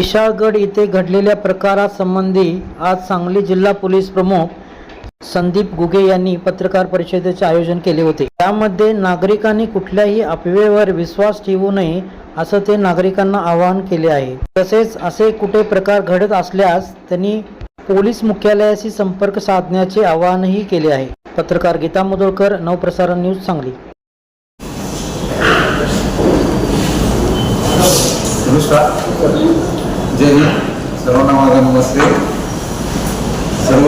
विशाळगड येथे घडलेल्या प्रकारासंबंधी आज सांगली जिल्हा पोलीस प्रमुख संदीप गुगे यांनी पत्रकार परिषदेचे आयोजन केले होते. त्यामध्ये नागरिकांनी कुठल्याही अफवेवर विश्वास ठेवू नये असं ते नागरिकांना आवाहन केले आहे. तसेच असे कुठे प्रकार घडत असल्यास त्यांनी पोलीस मुख्यालयाशी संपर्क साधण्याचे आवाहनही केले आहे. पत्रकार गीता मुदोळकर नवप्रसारण न्यूज सांगली. नमस्कार. जय हिंद. सर्वांना माझा नमस्ते. सर्व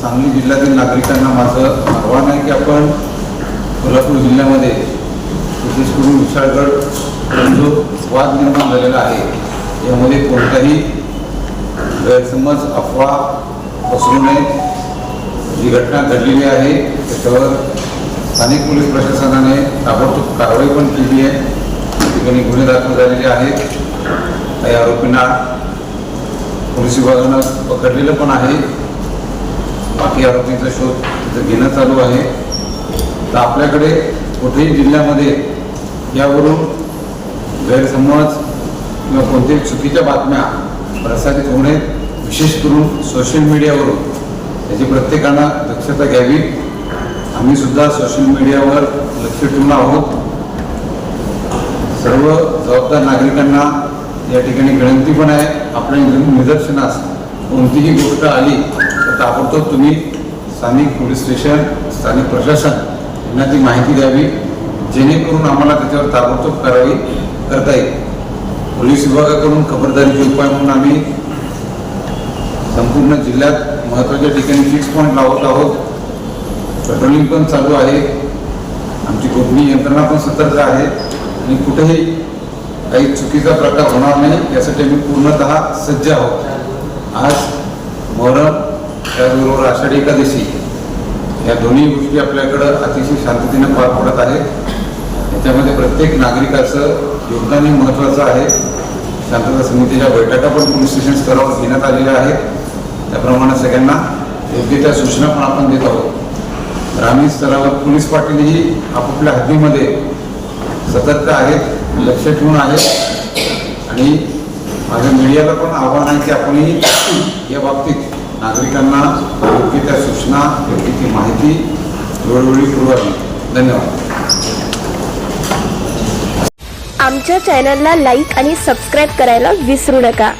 सांगली जिल्ह्यातील नागरिकांना माझं आव्हान आहे की आपण कोल्हापूर जिल्ह्यामध्ये विशेष करून विशाळगड जो वाद निर्माण झालेला आहे यामध्ये कोणताही गैरसमज अफवा पसरू नये. जी घटना घडलेली आहे त्याच्यावर स्थानिक पोलीस प्रशासनाने ताबडतोब कारवाई पण केली आहे. त्या ठिकाणी गुन्हे दाखल झालेले आहेत. काही आरोपींना पोलीस विभागानं पकडलेलं पण आहे. बाकी आरोपींचा शोध तिथं घेणं चालू आहे. तर आपल्याकडे कुठेही जिल्ह्यामध्ये यावरून गैरसमज किंवा कोणत्याही चुकीच्या बातम्या प्रसारित होणे विशेष करून सोशल मीडियावरून याची प्रत्येकानं दक्षता घ्यावी. आम्ही सुद्धा सोशल मीडियावर लक्ष ठेवून आहोत. सर्व जबाबदार नागरिकांना या ठिकाणी विनंती पण आहे. आपल्या निदर्शनास कोणतीही गोष्ट आली तर ताबडतोब तुम्ही स्थानिक पोलीस स्टेशन स्थानिक प्रशासन यांना ती माहिती द्यावी. जेणेकरून आम्हाला त्याच्यावर ताबडतोब करावी करता येईल. पोलीस विभागाकडून खबरदारीचे उपाय म्हणून आम्ही संपूर्ण जिल्ह्यात महत्त्वाच्या ठिकाणी फिक्स पॉईंट लावत आहोत. पेट्रोलिंग पण चालू आहे. आमची गोपनीय यंत्रणा पण सतर्क आहे. आणि कुठेही काही चुकीचा प्रकार होणार नाही यासाठी आम्ही पूर्णतः सज्ज आहोत. आज मोहरम त्याचबरोबर आषाढी एकादशी या दोन्ही गोष्टी आपल्याकडं अतिशय शांततेने पार पडत आहेत. याच्यामध्ये प्रत्येक नागरिकाचं योगदानही महत्त्वाचं आहे. शांतता समितीच्या बैठका पण पोलीस स्टेशन स्तरावर घेण्यात आलेल्या आहेत. त्याप्रमाणे सगळ्यांना योग्य त्या सूचना पण आपण देत आहोत. ग्रामीण स्तरावर पोलीस पाटीलही आपापल्या हद्दीमध्ये सतर्क आहेत. लक्ष ठेवून आहे. आणि माझ्या मीडियाला पण आव्हान आहे की आपणही या बाबतीत नागरिकांना योग्य त्या सूचना योग्य ती माहिती वेळोवेळी पुरवावी. धन्यवाद. आमच्या चॅनलला लाईक आणि सबस्क्राईब करायला विसरू नका.